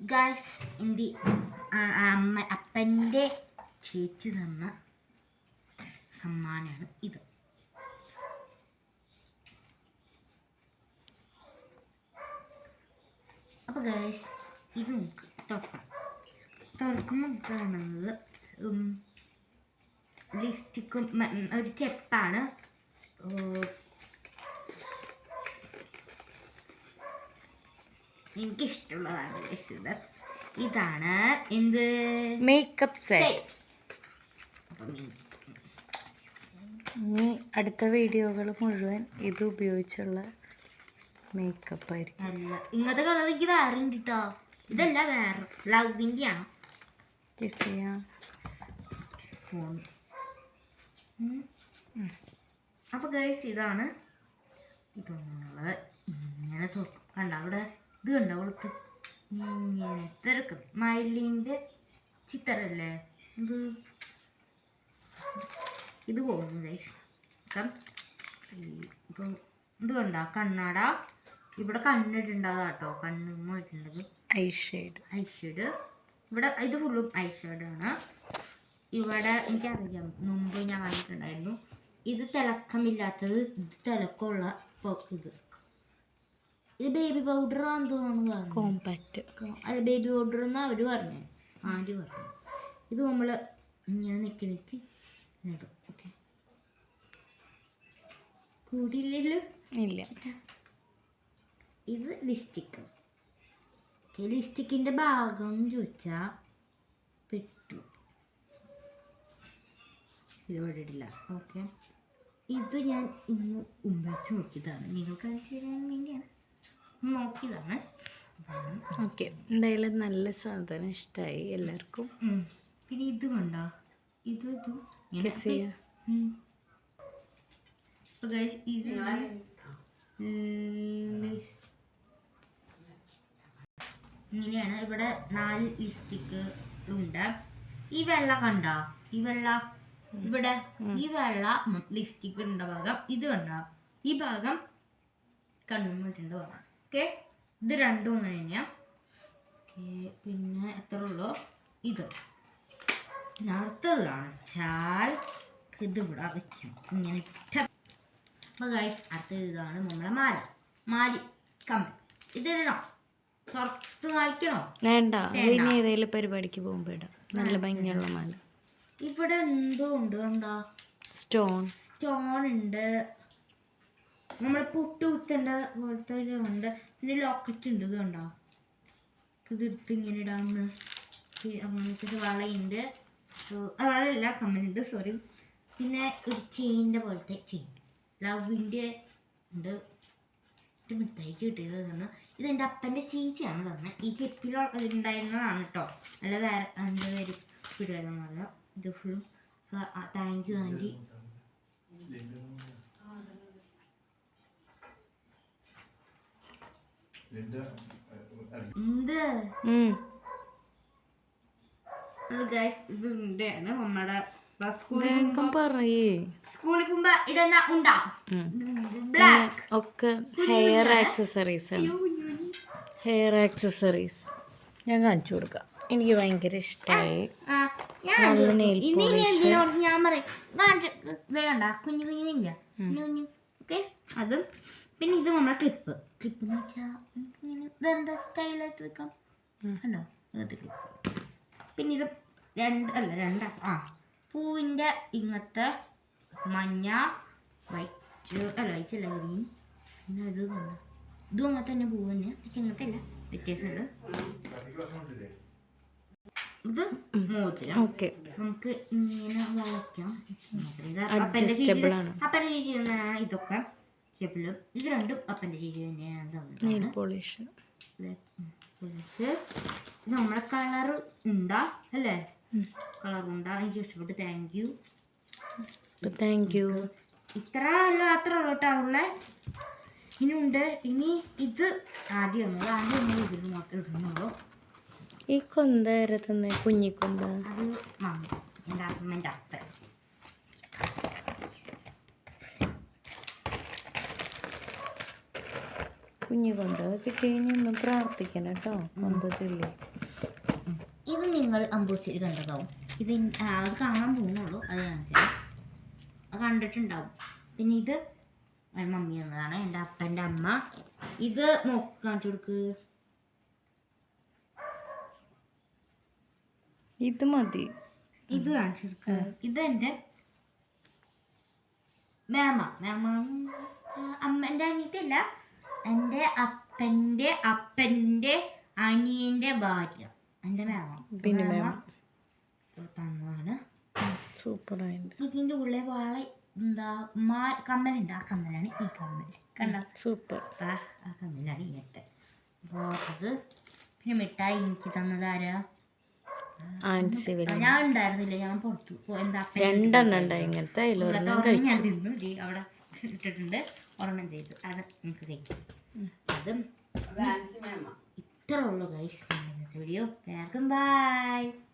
Guys എന്തി അമ്മ അപ്പന്റെ ചേച്ചി തന്ന സമ്മാനമാണ് ഇത്. അപ്പോൾ ഗായ്സ് ഇത് നമുക്ക് തുറക്കാം. തുറക്കുമ്പോൾ കാണുന്നത് ലിസ്റ്റിക്കും ഒരു ചെപ്പാണ് എനിക്കിഷ്ടമുള്ളതാണ് ഇഷ്ടമുള്ളതാണ് ഇത് ഇതാണ് എന്ത്? മേക്കപ്പ് സെറ്റ് ഇനി അടുത്ത വീഡിയോകൾ മുഴുവൻ ഇത് ഉപയോഗിച്ചുള്ള മേക്കപ്പ് ആയിരിക്കും. അല്ല ഇങ്ങനത്തെ കളർ എനിക്ക് വേറെ ഉണ്ട് കേട്ടോ ഇതല്ല വേറെ. ലവിന്റെ ആണ്? അപ്പോൾ ഗൈസ് ഇതാണ്. ഇത് നമ്മൾ ഇങ്ങനെ തുറക്കും. കണ്ട അവിടെ? ഇത് കണ്ട അവൾക്ക്? ഇങ്ങനെ തിരക്കും. മയിലിന്റെ ചിത്രല്ലേ? ഇത് ഇത് പോകുന്നു ഗൈസ് ഇപ്പം ഇത് കണ്ട? കണ്ണട? ഇവിടെ കണ്ണിട്ടുണ്ടാകാം കേട്ടോ കണ്ണുമായിട്ടുള്ളത് ഐ ഷെയ്ഡ്. ഐഷേഡ് ഇവിടെ ഇത് ഫുള്ളും ഐഷേഡാണ് ഇവിടെ എനിക്കറിയാം. മുമ്പ് ഞാൻ കണ്ടിട്ടുണ്ടായിരുന്നു. ഇത് തിളക്കമില്ലാത്തത് ഇത് തിളക്കമുള്ള ഇത്. ഇത് ബേബി പൗഡർ ആണെന്ന് തോന്നുന്നു കോമ്പാക്റ്റ് അത് ബേബി പൗഡർ എന്നാ അവർ പറഞ്ഞു. ആന്റി പറഞ്ഞു. ഇത് നമ്മൾ ഇങ്ങനെ നിൽക്കി നിൽക്കി ഇടും. ഓക്കെ കൂടിയില്ലല്ലോ ഇല്ല. ഇത് ലിസ്റ്റിക്ക് ലിസ്റ്റിക്കിന്റെ ഭാഗം ചോദിച്ചാൽ പെട്ടു. ഇവിടെ ഇടില്ല. ഓക്കെ ഇത് ഞാൻ ഇന്ന് ഉമ്മച്ച് നോക്കിയതാണ് നിങ്ങൾക്ക് അത് തരാൻ വേണ്ടിയാണ്. നോക്കിയതാണ്. ഓക്കെ. എന്തായാലും നല്ല സാധനം ഇഷ്ടമായി എല്ലാവർക്കും. പിന്നെ ഇത് കണ്ടോ? ഇത് ഇതും ഇങ്ങനെയാണ്. ഇവിടെ നാല് ലിസ്റ്റിക്ക് ഉണ്ട്. ഈ വെള്ള കണ്ടോ? ഈ വെള്ള. ഇവിടെ ഈ വെള്ള ലിസ്റ്റിക്ക് ഉണ്ട ഭാഗം ഇത് കണ്ട? ഈ ഭാഗം കണ്ണുമിട്ടുണ്ട് ഭാഗം ഓക്കെ. ഇത് രണ്ടും അങ്ങനെ തന്നെയാണ് പിന്നെ എത്ര ഉള്ളൂ? ഇത്. അടുത്തതാണ് അടുത്തത് കാണിച്ചാൽ ഇത് ഇവിടെ വയ്ക്കണം ഇങ്ങനെ അപ്പോൾ ഗൈസ് അടുത്തത് ഇതാണ് നമ്മളെ മാല. മാലി കമ്പി. ഇതിടണം? പുറത്ത് മായ്ക്കണോ വേണ്ട. ഇനി ഏതെങ്കിലും പരിപാടിക്ക് പോകുമ്പോൾ ഇടാം. നല്ല ഭംഗിയുള്ള മാല. ഇവിടെ എന്തോ ഉണ്ട് കണ്ടോ? സ്റ്റോൺ. സ്റ്റോൺ ഉണ്ട്. നമ്മൾ പുട്ട് കുത്തേണ്ട പോലത്തെ ഉണ്ട് പിന്നെ ലോക്കറ്റ് ഉണ്ട് ഇത് കണ്ടോ? ഇങ്ങനെ ഇടാമെന്ന് അങ്ങനത്തെ വളയുണ്ട്. വളയല്ല കമ്മലുണ്ട് സോറി പിന്നെ ഒരു ചെയിന്റെ പോലത്തെ ചെയിൻ ലവിന്റെ ഉണ്ട്. ഇത് മിഠായിക്ക് കിട്ടിയത് തന്നെ ഇത് എന്റെ അപ്പന്റെ ചേച്ചിയാണ് തന്നെ ഈ ചെപ്പിലോ ഉണ്ടായിരുന്നതാണ് കേട്ടോ അല്ല വേറെ എന്റെ പേര് വിടുവായിരുന്നല്ല ഇത് ഫുള്ളും താങ്ക് യു ആന്റി എന്ത് ഉം. ഗൈസ് ഇത് ആണ് നമ്മുടെ സ്കൂളിൽ വേഗം പറയേ സ്കൂളിൽ പോകുമ്പോ ഇടുന്ന ഉണ്ടാ ഒക്കെ ഹെയർ ആക്സസറീസ് ഹെയർ ആക്സസറീസ് ഞാൻ കാണിച്ചു കൊടുക്കാം. എനിക്ക് ഭയങ്കര ഇഷ്ടമായി നല്ല നെയിൽ ഇനി ഇനി ഞാൻ പറയും? കുഞ്ഞു കുഞ്ഞു നില്ല കുഞ്ഞു കുഞ്ഞു. അതും പിന്നെ ഇത് നമ്മുടെ ക്ലിപ്പ് ക്ലിപ്പ് എന്ന് വെച്ചാൽ ഇങ്ങനെ ഇതെന്താ സ്റ്റൈലായിട്ട് വെക്കാം? കണ്ടോ? ഇങ്ങനത്തെ ക്ലിപ്പ് പിന്നെ ഇത് രണ്ട് അല്ല രണ്ടാ ആ. പൂവിന്റെ ഇങ്ങനത്തെ മഞ്ഞ വൈറ്റ് അല്ല വൈറ്റ് അല്ല ഗ്രീൻ പിന്നെ അത് കണ്ടോ ഇതും അങ്ങനെ തന്നെ പൂവ് തന്നെ പക്ഷെ ഇങ്ങനത്തെ അല്ല. വ്യത്യാസമുണ്ട്. ഇത് മോതിരം. ഓക്കെ. നമുക്ക് ഇങ്ങനെ വളയ്ക്കാം. അപ്പന്റെ ചേച്ചി ഇതൊക്കെ ഷേപ്പിൽ ഇത് രണ്ടും അപ്പന്റെ ചേച്ചി തന്നെയാണ് നെയിൽ പോളിഷ്. ഇത് നമ്മളെ കളർ ഉണ്ടാ അല്ലേ? കളർ ഉണ്ടാ. എനിക്ക് ഇഷ്ടപ്പെട്ടു. താങ്ക് യു താങ്ക് യു ഇത്ര അല്ല അത്ര ഇനി ഉണ്ട് ഇനി ഇത് ആദ്യം ഉള്ളത് ആദ്യം നമ്മൾ ഇതിൽ മാത്രമേ ഇടുന്നുള്ളൂ. ഈ കൊന്ത കുഞ്ഞിക്കൊന്ത. അത് അമ്മന്റെ അപ്പൻ. കുഞ്ഞു കൊണ്ട് കിട്ടിയതിന് ഒന്ന് പ്രാർത്ഥിക്കണം കേട്ടോ കൊന്ത ഇത് നിങ്ങൾ അമ്പൂസിൽ കണ്ടതാവും. ഇത് അത് കാണാൻ പോകുന്നുള്ളൂ അത് കാണിച്ചാൽ കണ്ടിട്ടുണ്ടാവും. പിന്നെ ഇത് എന്റെ മമ്മി എന്നതാണ് എന്റെ അപ്പന്റെ അമ്മ. ഇത് നോക്കി കാണിച്ചു കൊടുക്ക്. ഇത് മതി. ഇത് കാണിച്ചു കൊടുക്ക്. ഇത് എന്റെ മാമ. മേമ അമ്മന്റെ അനിയത്തില്ല എന്റെ അപ്പന്റെ അപ്പന്റെ അനിയന്റെ ഭാര്യ. എന്റെ മേമ പിന്നെ മേമ മേമ തന്നതാണ്. സൂപ്പറായിട്ട് ഇതിന്റെ ഉള്ളിൽ വള എന്താ മാ കമ്മലുണ്ട്. ആ കമ്മലാണ് ഈ കമ്മൽ. കണ്ട? സൂപ്പർ. ആ ആ കമ്മലാണ് ഇങ്ങനത്തെ അപ്പോൾ അത് പിന്നെ മിഠായി എനിക്ക് തന്നതാരാ ഞാൻ ഉണ്ടായിരുന്നില്ല. ഞാൻ പുറത്തു എന്താ രണ്ടെണ്ണം ഉണ്ടായി. ഇങ്ങനത്തെ അവിടെ ഇട്ടിട്ടുണ്ട്. ഒരെണ്ണം ചെയ്തു. അത് നമുക്ക് കഴിക്കും. അതും ഇത്ര ഉള്ളു ഗൈസ് ഇന്നത്തെ വീഡിയോ എല്ലാവർക്കും ബൈ